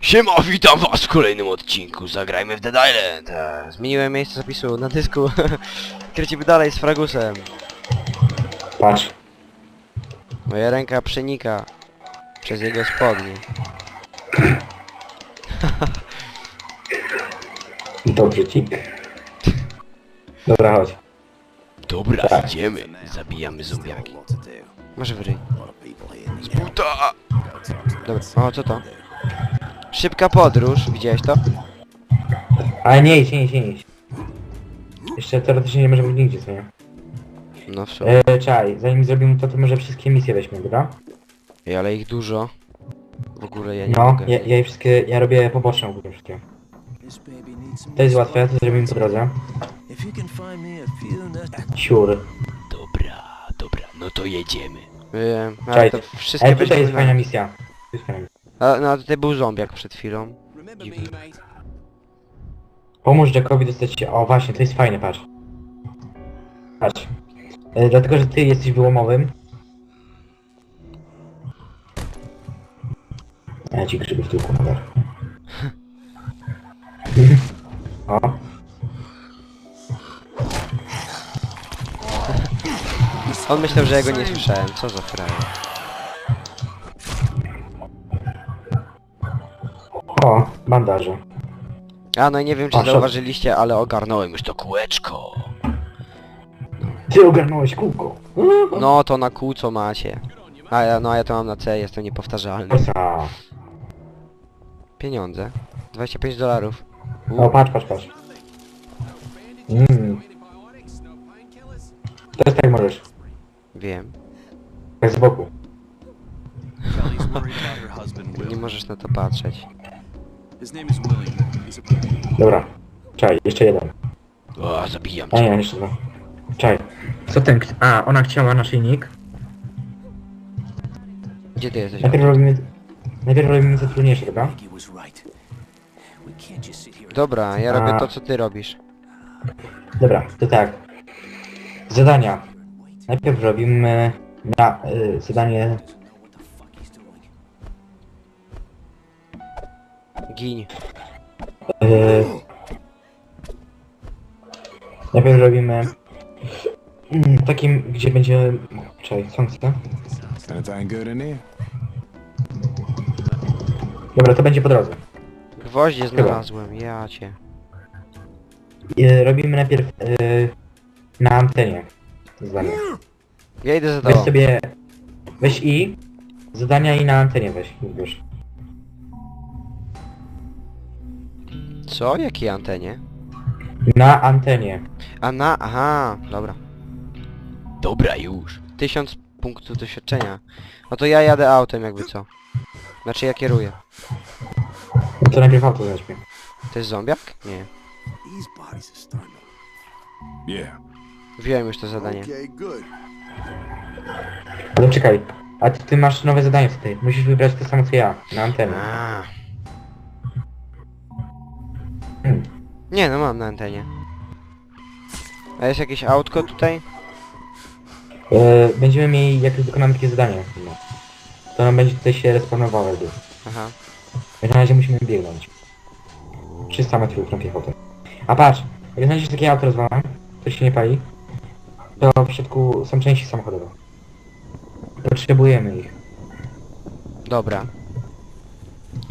Siema, witam was w kolejnym odcinku. Zagrajmy w Dead Island. E, Zmieniłem miejsce zapisu na dysku. Kręcimy dalej z Fragusem. Patrz. Moja ręka przenika przez jego spodnie. Dobrze ci. Dobra, chodź. Dobra, Tak. idziemy. Zabijamy zombiaki. Może wyryj. Z buta! Dobra, o co to? Szybka podróż, widziałeś to? Ale nie idź, nie idź, nie idź. Jeszcze teoretycznie nie może być nigdzie, co nie? No w sumie. E, czekaj, zanim zrobimy to, to może wszystkie misje weźmy, dobra? Ej, ale ich dużo. W ogóle ja nie No, mogę. ja, ja je wszystkie, ja robię poboczne ogólnie wszystkie. To jest łatwe, to zrobimy po drodze. Siur. Dobra, dobra, no to jedziemy. Wiem, ale Czekaj, to Ej, wszystkie tutaj weźmiemy jest na- fajna misja. Tu jest fajna misja. A, no, a tutaj był zombiak przed chwilą. Pomóż Jackowi dostać się... O właśnie, to jest fajne, patrz. Patrz. E, dlatego, że ty jesteś wyłomowym. Ja ci grzyby w tyłku nadal. O. On myślał, że ja go nie słyszałem. Co za frajer. O, bandaże. A, no i nie wiem, czy szok. zauważyliście, ale ogarnąłem już to kółeczko. Ty ogarnąłeś kółko. No, to na kół co macie. A ja, no a ja to mam na C, jestem niepowtarzalny. Osa. Pieniądze. 25 dolarów. O, patrz, patrz, patrz. Mm. Jest tak możesz. Wiem. Tak z boku. Kelly's worried about her husband Nie możesz na to patrzeć. Dobra. Czaj, jeszcze jeden. O, zabijam A cię. nie, jeszcze dwa. Czaj. Co ten... A, ona chciała naszyjnik. Gdzie ty jesteś? Najpierw robimy... Najpierw robimy co trudniejsze, dobra? Dobra, ja robię to, co ty robisz. Dobra, to tak. Zadania. Najpierw robimy... Na... Y, zadanie... Gin. Y, najpierw robimy... Takim, gdzie będzie... Czekaj, co there? Dobra, to będzie po drodze. Gwoździe znalazłem, ja cię. Y, robimy najpierw y, na antenie zadania. Ja idę za Weź tobą. sobie... Weź i... Zadania i na antenie weź, już. Co? Jakiej antenie? Na antenie. A na... aha, dobra. Dobra już. Tysiąc punktów doświadczenia. No to ja jadę autem jakby co. Znaczy ja kieruję. No to najpierw auto weźmie. To jest zombiak? Nie. These bodies are starting to. Yeah. Wziąłem już to zadanie. Okay, good. Ale czekaj. A ty, ty masz nowe zadanie tutaj. Musisz wybrać to samo co ja. Na antenę. A. Nie no mam na antenie. A jest jakieś autko tutaj? E, będziemy mieli, jak wykonamy takie zadanie. No. To nam będzie tutaj się respawnowało jakby. Aha. Na razie musimy biegnąć. 300 metrów na piechotę. A patrz, jak znajdziesz takie auto rozwalone, to się nie pali, to w środku są części samochodowe. Potrzebujemy ich. Dobra.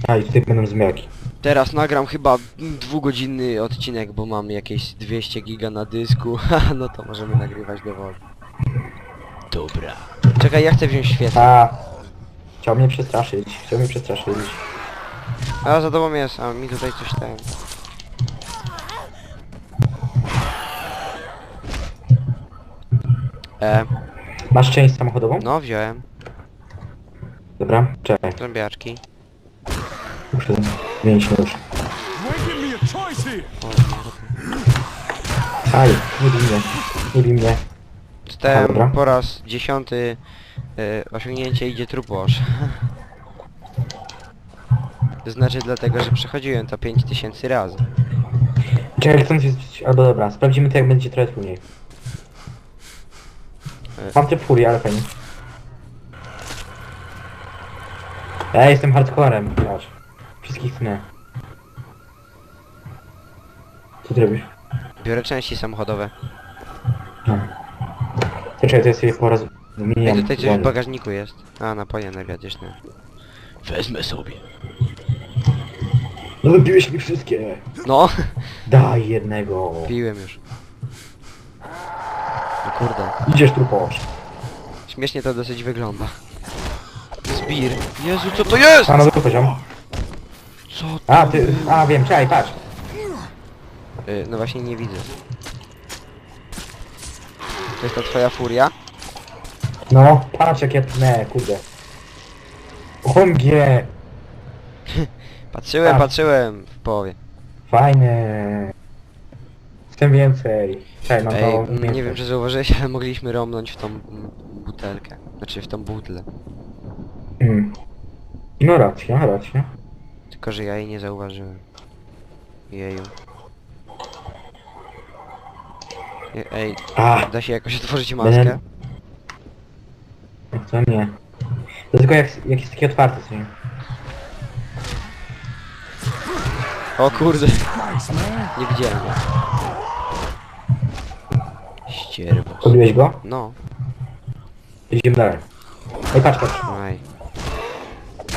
A i tutaj będą zmyki. Teraz nagram chyba dwugodzinny odcinek, bo mam jakieś 200 giga na dysku. No to możemy nagrywać dowolnie. Dobra. Czekaj, ja chcę wziąć świetę. A, chciał mnie przestraszyć, chciał mnie przestraszyć. A za tobą jest, a mi tutaj coś ten. E, Masz część samochodową? no wziąłem. Dobra, czekaj, Zombiaczki. Zmienić nóż. Aj, nie bij mnie, nie bij mnie. Dobra. po raz dziesiąty e, osiągnięcie idzie truposz. To znaczy dlatego, że przechodziłem to 5000 razy. Czekaj, chcę coś... Albo dobra, sprawdzimy to jak będzie trochę trudniej. E. Mam tryb furii, ale fajnie. Ja jestem hardcorem, patrz. Wszystkich tnę. Co ty robisz? Biorę części samochodowe. No. To czekaj, to ja sobie po raz Ej, tutaj coś w bagażniku jest. A, napoje energetyczne. Wezmę sobie. No wypiłeś mi wszystkie! No, Daj jednego! piłem już. No kurde. Idziesz tu posz. Śmiesznie to dosyć wygląda. Zbir. Jezu, co to jest? A, nowy poziom. Co A, ty... A, wiem, czekaj, patrz. Y, no właśnie nie widzę. To jest ta twoja furia? No, patrz jak ja tnę, kurde. OMG! Patrzyłem, Tak. patrzyłem w połowie. Fajne. Chcę więcej. Czekaj, mam Ej, to m, nie wiem czy zauważyłeś, ale mogliśmy romnąć w tą butelkę. Znaczy w tą butlę. Mm. No racja, racja. Tylko, że ja jej nie zauważyłem. Jeju. Je- Ej, A, da się jakoś otworzyć maskę? to nie. To tylko jak, jak jest taki otwarty, co nie? O kurde. Nie widziałem go. Ścierwo. Pobiłeś go? No, Idziemy dalej. Ej, patrz, patrz. aj.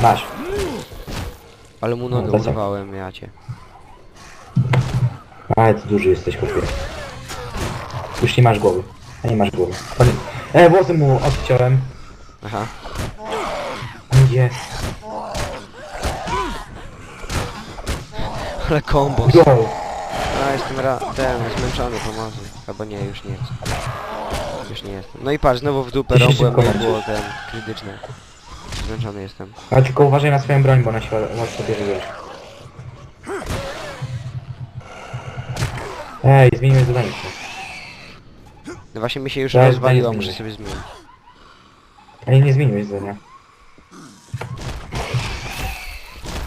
Masz. Ale mu No, nogę to co? urwałem, ja cię. Ale ty duży jesteś, chłopie. Już nie masz głowy. A nie masz głowy. O nie. E, włosy mu odciąłem. Aha. Nie. Ale kombo. Go! A, jestem ra ten, zmęczony pomocy. Albo nie, już nie jestem. Już nie jestem. No i patrz, znowu w dupę Ty się rąbłem, szybko bo było ten, krytyczne. Zmęczony jestem. A tylko uważaj na swoją broń, bo ona się mocno bierze wiesz. Ej, zmienimy zadanie. No właśnie mi się już Zaraz rozwaliło, muszę sobie zmienić. Ej, nie zmieniłeś zadania.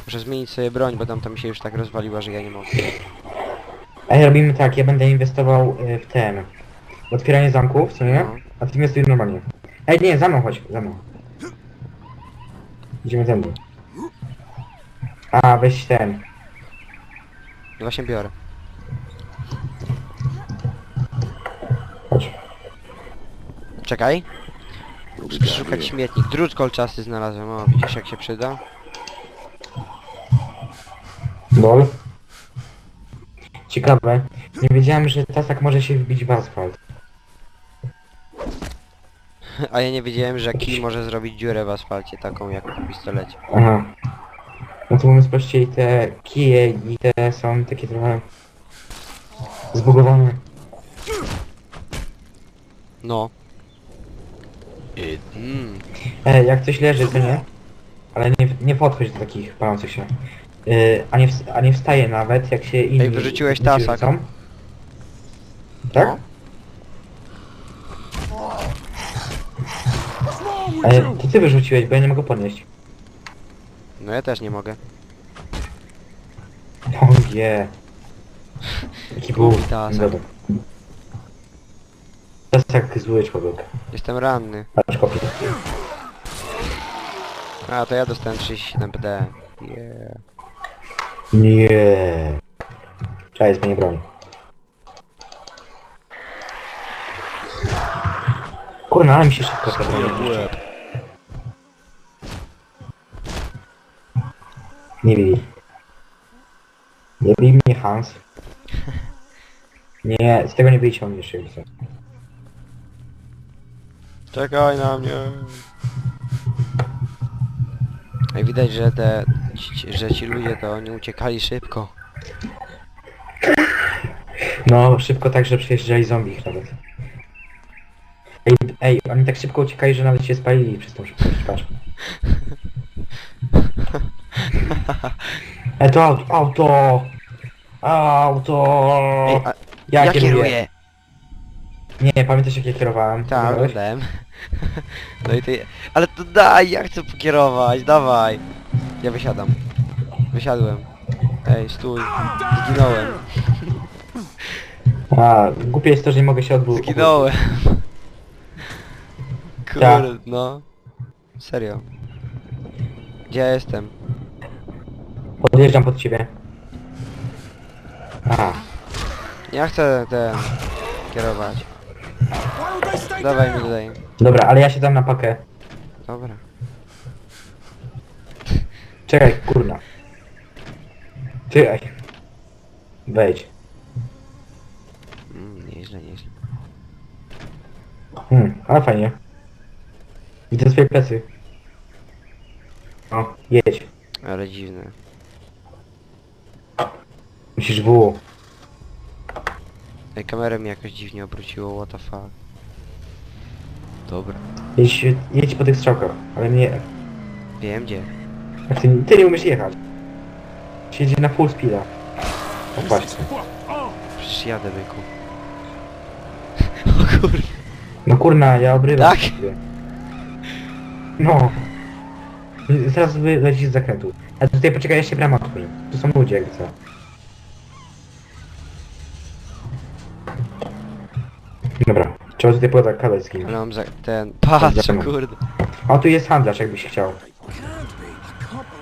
Muszę zmienić sobie broń, bo tamta mi się już tak rozwaliła, że ja nie mogę. Ej, robimy tak, ja będę inwestował y, w ten... w otwieranie zamków, co nie? No. A ty inwestuj normalnie. Ej, nie, za mną chodź, za mną. Idziemy ze mną. A, weź ten. No właśnie biorę. Chodź. Czekaj. Muszę przeszukać śmietnik. Drut kolczasty znalazłem, o widzisz jak się przyda? Bol. Ciekawe. Nie wiedziałem, że tasak może się wbić w asfalt. A ja nie wiedziałem, że kij może zrobić dziurę w asfalcie, taką jak w pistolecie. Aha. No to mówiąc prościej, te kije i te są takie trochę... zbugowane. No. Y, mm. E, jak coś leży, to nie. Ale nie, nie podchodź do takich palących się. E, a, nie ws- a nie wstaje nawet, jak się inni... Ej, wyrzuciłeś inni tasak. rzucą. Tak? No. Ale to ty wyrzuciłeś, bo ja nie mogę podnieść. No ja też nie mogę. O nie. Jaki był Głupi tasak. Dobra. Tasak zły człowiek. Jestem ranny. Patrz kopię. A, to ja dostałem 37 PD. Yeah. Nie. Czekaj, zmienię broń. Kurna, ale mi się szybko ta broń Nie bij. Nie bij mnie, Hans. Nie, z tego nie jeszcze chcę. Czekaj na mnie. Ej, widać, że te, ci, że ci ludzie to oni uciekali szybko. No, szybko tak, że przejeżdżali zombie ich nawet. Ej, ej, oni tak szybko uciekali, że nawet się spalili przez tą szybkość, patrz. Ej, to auto, auto! Auto! Ej, a, ja, kieruję. Nie, pamiętasz jak ja kierowałem? Tak, oglądałem. No i ty... Ale to daj, ja chcę pokierować, dawaj. Ja wysiadam. Wysiadłem. Ej, stój. Zginąłem. A, głupie jest to, że nie mogę się odbyć. Zginąłem. Tak. Kurde, no. Serio. Gdzie ja jestem? Podjeżdżam pod ciebie. A, Ja chcę ten... kierować. Dawaj mi tutaj. dobra, ale ja się dam na pakę. Dobra. Czekaj, kurna. Czekaj. Wejdź. Mm, nieźle, nieźle. Hmm, ale fajnie. Widzę swoje plecy. O, jedź. Ale dziwne. Musisz w. Ej, kamerę mi jakoś dziwnie obróciło, what the fuck. Dobra. Jedź, jedź po tych strzałkach, ale nie... Wiem gdzie. Jak ty, ty nie umiesz jechać. Siedzi na full speeda. O właśnie. Przecież jadę, byku. o kur... No kurna, ja obrywam Tak? ciebie. No. Zaraz wy- lecisz z zakrętu. A tutaj poczekaj, jeszcze brama otworzy. Tu są ludzie, jakby co. Trzeba tutaj pogadać z kim. Ale mam za... ten... Patrz, kurde. O, tu jest handlarz, jakbyś chciał.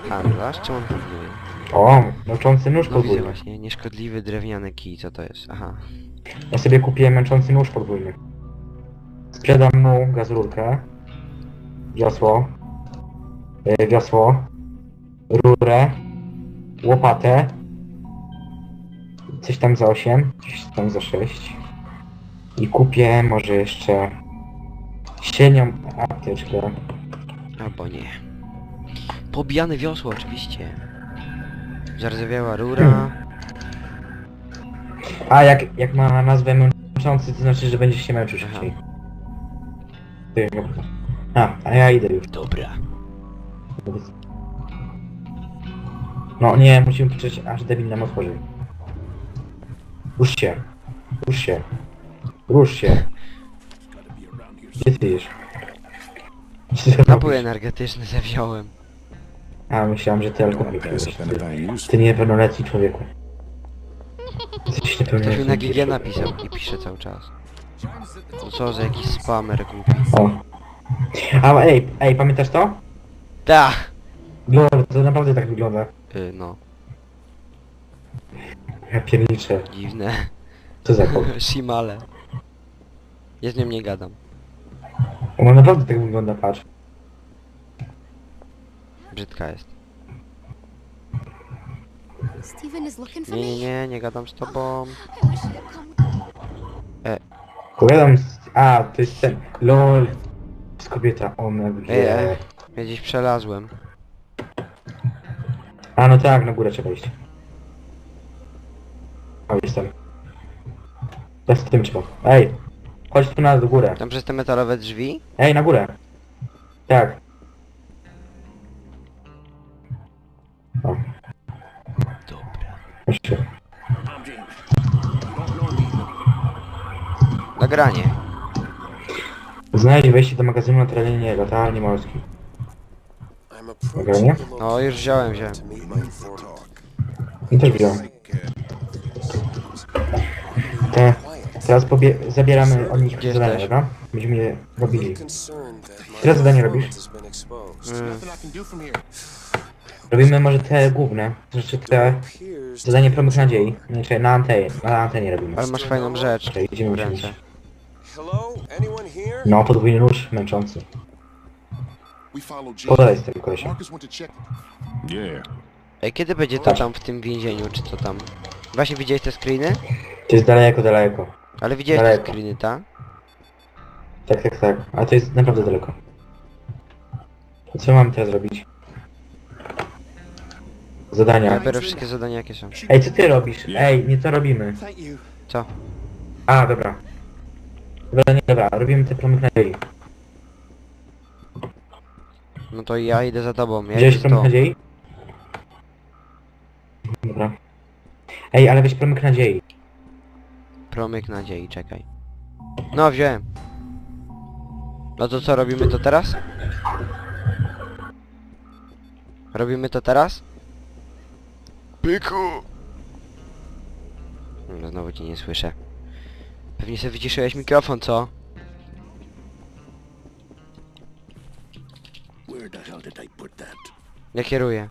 Handlarz? Czemu on handluje? O, męczący nóż No widzę podwójny. właśnie, nieszkodliwy drewniany kij, co to jest? Aha. Ja sobie kupiłem męczący nóż podwójny. Sprzedam mu gazurkę, wiosło, e, wiosło, rurę, łopatę, coś tam za 8, coś tam za 6 i kupię może jeszcze średnią apteczkę. Albo nie. Pobijane wiosło, oczywiście. Zardzewiała rura. A jak, jak ma nazwę męczący, to znaczy, że będziesz się męczył Aha. szybciej. Ty. A, a ja idę już. Dobra. No nie, musimy poczekać aż debil nam otworzy. Rusz się. Rusz się. Rusz się. Gdzie ty jesz? Co ty Napój robisz? energetyczny zawziąłem. A, myślałem, że ty alkohol Piss pijesz. up anything useful. Ty niepełnoletni człowieku. Jesteś Ktoś mi niepełnoletni. na GG napisał i pisze cały czas. No co za jakiś spamer głupi. O. A, ej, ej, pamiętasz to? Da! No, to naprawdę tak wygląda. Y, no, Ja pierniczę. dziwne. Co za kot? Shimale. Ja z nią nie gadam. Ona naprawdę tak wygląda, patrz. Brzydka jest. Steven is looking for Nie, nie, me. nie, nie gadam z tobą. I wish he'd come. Powiadam z... A, to jest ten... LOL. To jest kobieta, ona Ej, wie. ej. Ja gdzieś przelazłem. A, no tak, na górę trzeba iść. O, jestem. Ja z tym trzeba. Ej! Chodź tu na górę. Tam przez te metalowe drzwi? Ej, na górę! Tak. O, Dobra. się. Nagranie. Znajdź wejście do magazynu na terenie latarni morskiej. Nagranie? No, już wziąłem, wziąłem. I też wziąłem. Te, teraz pobie zabieramy od nich Gdzie zadania, jesteś? dobra? Będziemy je robili. Które zadanie robisz? Mm. Robimy może te główne, znaczy te zadanie promyk nadziei. Nie, czekaj, na antenie, na antenie robimy. Ale masz fajną rzecz Czekaj, w idziemy ręce. No, podwójny nóż męczący. Podaj z check. Yeah. Ej, kiedy będzie to tam w tym więzieniu, czy co tam? Właśnie widziałeś te screeny? To jest daleko, daleko. Ale widziałeś te Daleko. screeny, tak? Tak, tak, tak. A to jest naprawdę daleko. To co mamy teraz robić? Ja Zadania. biorę wszystkie zadania jakie są. Ej, co ty robisz? Ej, nie to robimy. Thank you. Co? A, dobra. Dobra, nie, dobra, robimy te promyk nadziei. No to ja idę za tobą, ja Wziąłeś idę za promyk tobą. nadziei? Dobra. Ej, ale weź promyk nadziei. Promyk nadziei, czekaj. No, wziąłem. No to co, robimy to teraz? Robimy to teraz? Pyku! No, znowu cię nie słyszę. Pewnie sobie wyciszyłeś mikrofon, co? Ja kieruję.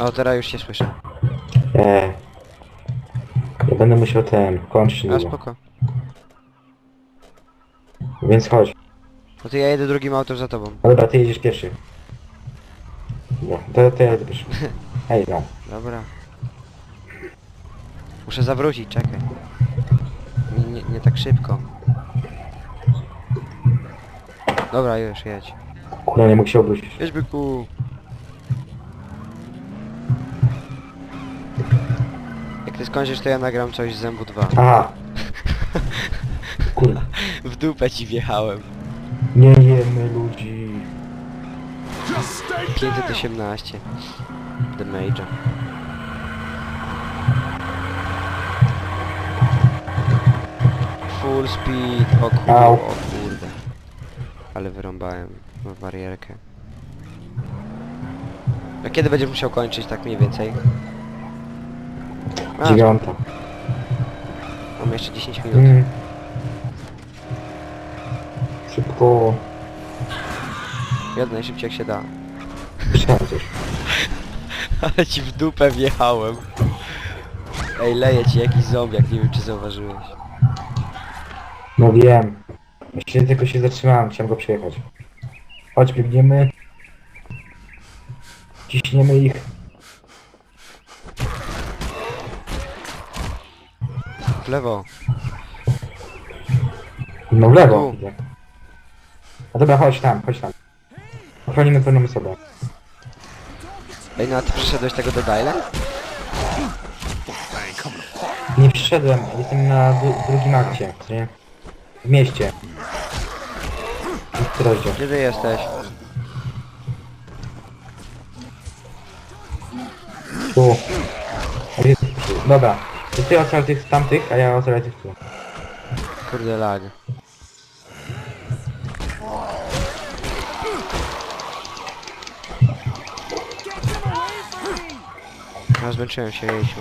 O, teraz już się słyszę. Eee. Ja będę musiał ten, kończyć A niedługo. spoko. Więc chodź. No to ja jedę drugim autem za tobą. No dobra, ty jedziesz pierwszy. No, to, to ja jedę pierwszy. Ej, no. Dobra. Muszę zawrócić, czekaj. Nie, nie, nie tak szybko. Dobra, już jedź. Kurwa, nie mógł się obrócić. Jedź byku. Jak ty skończysz, to ja nagram coś z Zębu 2. Aha. Kurwa. W dupę ci wjechałem. Nie jemy ludzi. Just stay there! 518. The Major. Full speed. O kurde, Au. o kurde. Ale wyrąbałem w barierkę. A kiedy będziesz musiał kończyć tak mniej więcej? A, Dziewiąta. mam jeszcze 10 minut. Mm. Szybko. Jadę najszybciej jak się da. Myślałem coś. Ale ci w dupę wjechałem. Ej, leje ci jakiś zombiak, nie wiem czy zauważyłeś. No wiem. Myślę, tylko się zatrzymałem, chciałem go przejechać. Chodź, biegniemy. Ciśniemy ich. W lewo. No w lewo. Tu. idę. No dobra, chodź tam, chodź tam. Ochronimy pewną osobę. Ej, no a ty przyszedłeś tego do Dylan? Nie przyszedłem, jestem na dru drugim akcie, nie? W mieście. Rozdział. Gdzie ty jesteś? Tu. Gdzie ty- Dobra. To ty ocalaj tych tamtych, a ja ocalaj tych tu. Kurde lag. No zmęczyłem się, jejciu.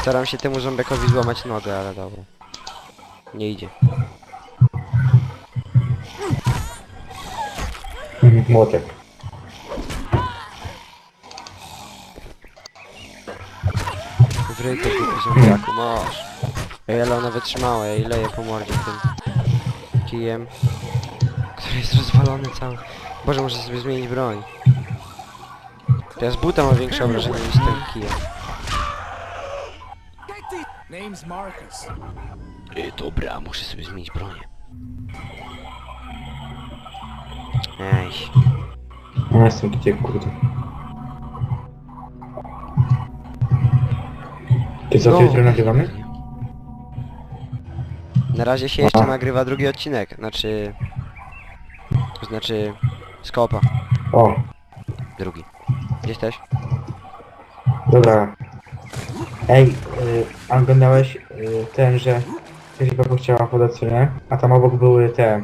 Staram się temu zombiakowi złamać nogę, ale dobra. Nie idzie. Młotek. Wryty kupy zombiaku, masz. Ej, ale ona wytrzymała, ja leję po mordzie tym kijem. Który jest rozwalony cały. Boże, muszę sobie zmienić broń. To ja z buta mam większe obrażenie niż ten kijem. Name's Marcus. Ej, dobra, muszę sobie zmienić broń. Ej, No jestem tutaj, kurde. Ty co, No. no. nagrywamy? Na razie się jeszcze nagrywa drugi odcinek, znaczy... Znaczy... Skopa. O, Drugi. Gdzie jesteś? dobra. Ej, y, a oglądałeś y, ten, że ktoś chyba chciała podać, co nie? A tam obok były te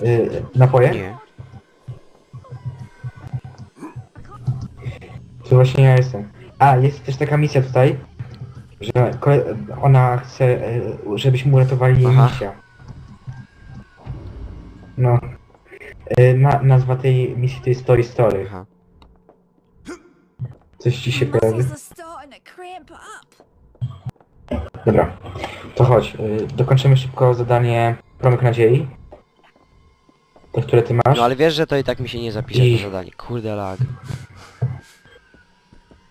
y, napoje? Nie. To właśnie ja jestem. A, jest też taka misja tutaj, że kole- ona chce, y, żebyśmy uratowali jej Aha. No. Y, na, nazwa tej misji to jest Story Story. Aha. Coś ci się kojarzy? Muscles are starting to cramp up. Dobra. To chodź, y, dokończymy szybko zadanie Promyk Nadziei. To, które ty masz. No ale wiesz, że to i tak mi się nie zapisze I- to zadanie. Kurde lag.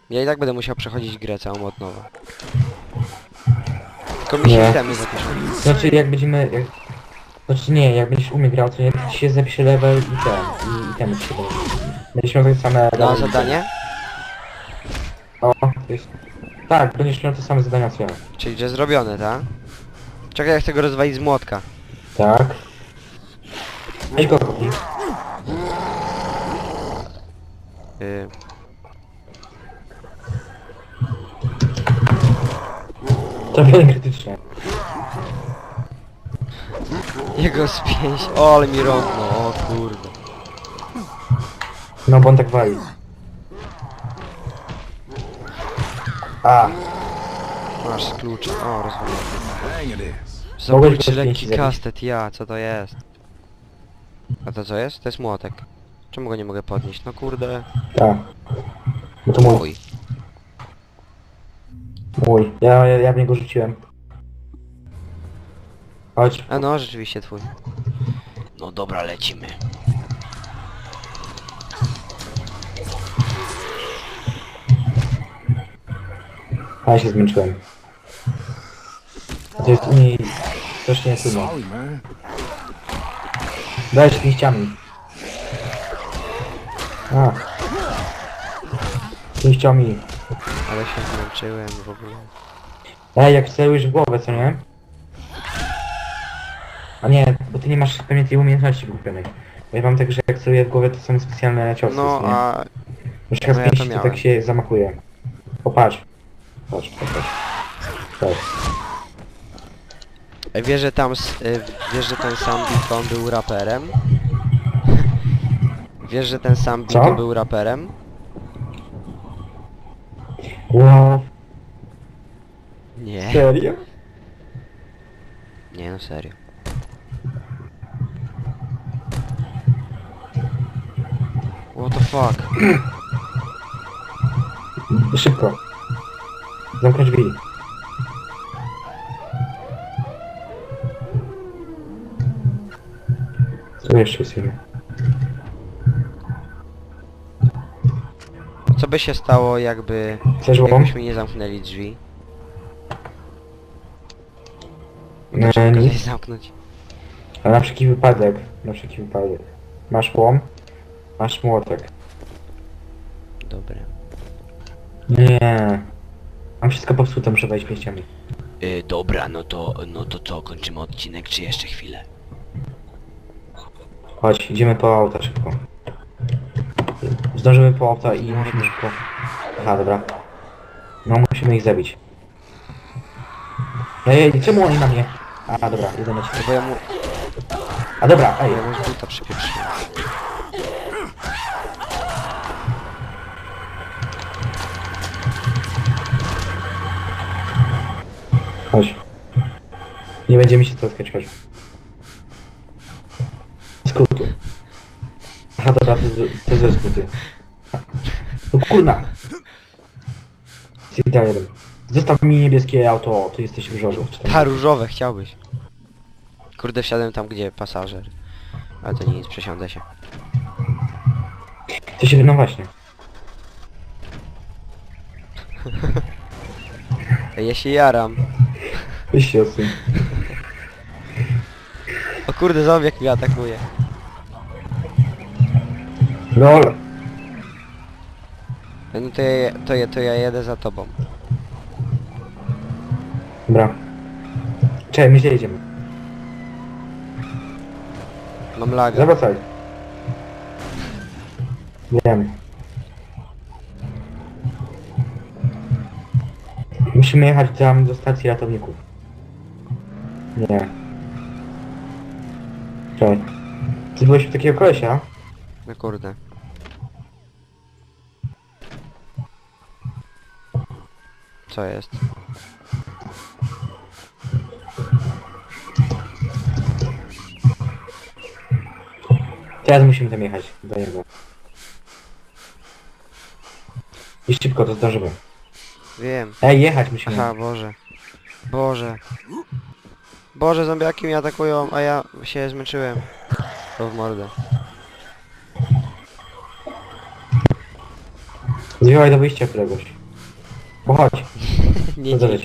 Ja i tak będę musiał przechodzić grę całą od nowa. Tylko mi się Nie. itemy zapiszą. Znaczy jak będziemy... Jak... Znaczy nie, jak będziesz umie grał, to nie to ci się zapisze level i ten. I, i ten ci się będzie. Będziesz miał takie same ten. zadanie? O, to jest... Tak, będziesz miał te same zadania co ja. Czyli że zrobione, tak? Czekaj, ja chcę go rozwalić z młotka. Tak. Weź go kopnij. Yy, Trafienie krytyczne. jego z pięć. O, ale mi rąbno, o kurde. No bo on tak wali. A. Masz klucz. O, it is. Mogłeś go z lekki kastet, ja, co to jest? A to co jest? To jest młotek. Czemu go nie mogę podnieść? No kurde. Tak. No to mój. Mój. Mój. Ja, ja, ja w niego rzuciłem. Chodź. A no, rzeczywiście twój. No dobra, lecimy. A ja się zmęczyłem. To jest mi strasznie trudno. Sorry, man. Dajesz pięściami. A. Pięściami. Ale się zmęczyłem w ogóle. Ej, jak celujesz w głowę, co nie? A nie, bo ty nie masz pewnie tej umiejętności wykupionej. Bo ja mam tak, że jak celuję w głowę, to są specjalne ciosy, No, co nie? a przykład no ja to pięści to miałem. tak się zamakuje. Popatrz. Patrz, popatrz. Tak. Ej, Wiesz, że tam, y, wiesz, że ten sam Beacon był raperem? Wiesz, że ten sam Co? Beacon był raperem? Wow, Nie. serio? Nie, no serio. What the fuck? Szybko. Zamknąć drzwi. Jeszcze jest? Co by się stało, jakby... Chcesz łom? Jakbyśmy nie zamknęli drzwi? No, Kazać nic. zamknąć. A na wszelki wypadek. Na wszelki wypadek. Masz łom? Masz młotek. Dobra. Nie. Mam wszystko popsute, muszę wejść pięściami. Y, dobra, no to, no to co, kończymy odcinek, czy jeszcze chwilę? Chodź, idziemy po auta szybko. Zdążymy po auta i musimy szybko... Aha, dobra. No, musimy ich zabić. Ej, ej, czemu oni na mnie? A, dobra, jeden na No ciebie. bo ja mu... A dobra, ej. Ja mu z buta przypieprzyłem. Chodź. Nie będziemy się spotkać, chodź. Aha, dobra, to, z- to ze skróty. No kurna! Jeden. Zostaw mi niebieskie auto, ty jesteś różowy. czy tam- różowe chciałbyś. Kurde, wsiadłem tam, gdzie pasażer. Ale to nic, przesiądę się. To się no właśnie. Ej, Ja się jaram. Weź się odsuń. O kurde, zombiak mnie atakuje. LOL! No to ja, to ja, to ja jedę za tobą. Dobra. Czekaj, my źle jedziemy. Mam laga. Zawracaj. Wiem. Musimy jechać tam do stacji ratowników. Nie. Czekaj. Ty byłeś u takiego kolesia? No kurde. Co jest? Teraz musimy tam jechać do niego. I szybko to zdążymy. Wiem. Ej, jechać musimy. Aha, Boże. Boże. Boże, zombiaki mnie atakują, a ja się zmęczyłem. To w mordę. Zjechaj do wyjścia któregoś. Nie, nie.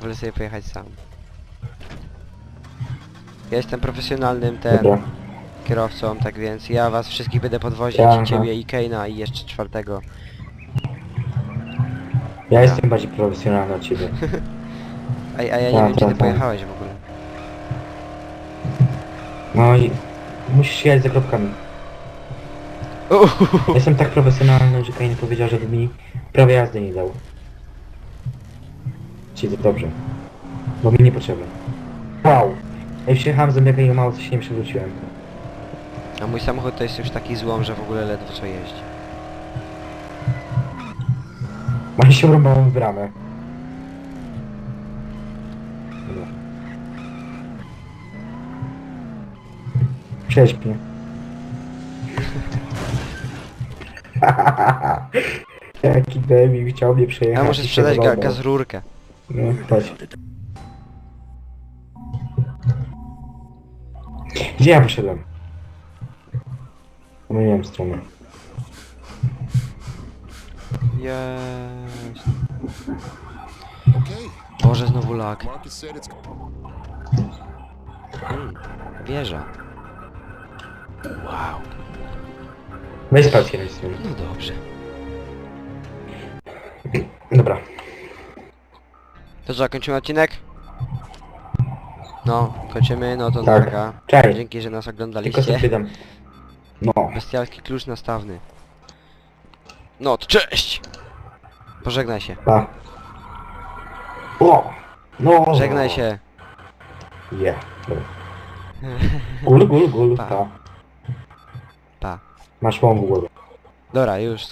Wolę sobie pojechać sam. Ja jestem profesjonalnym ten Dobra. kierowcą, tak więc ja was wszystkich będę podwozić, Aha. ciebie i Keina i jeszcze czwartego. Ja jestem bardziej profesjonalny od ciebie. A, a ja nie Tak, wiem gdzie ty tak, tak. pojechałeś w ogóle. No i musisz jechać za kropkami. Ja Jestem tak profesjonalny, że Kain powiedział, żeby mi prawie jazdy nie dał właściwie dobrze. Bo mi niepotrzebne. Wow! Ja już jechałem za mega i mało co się nie przewróciłem. A mój samochód to jest już taki złom, że w ogóle ledwo co jeździ. Mam się urąbałem w bramę. Dobra. Przejdź mnie. Jaki debil chciał mnie przejechać. Ja muszę sprzedać ga- urąbał. gaz rurkę. No, chodź. Gdzie ja poszedłem? Pomyliłem stronę. Jest. Boże, znowu lag. Mm, wieża. Wow. Weź spać. No dobrze. Dobra. To co, kończymy odcinek? No, kończymy, no to Tak. naga. Cześć. Dzięki, że nas Tylko oglądaliście. No. Bestialski klucz nastawny. No to cześć! Pożegnaj się. Pa. O! No! Żegnaj się. Je. Dobra. Gul, gul, gul. Pa. Pa. Pa. Masz łom w głowie. Dobra, już skończyłem.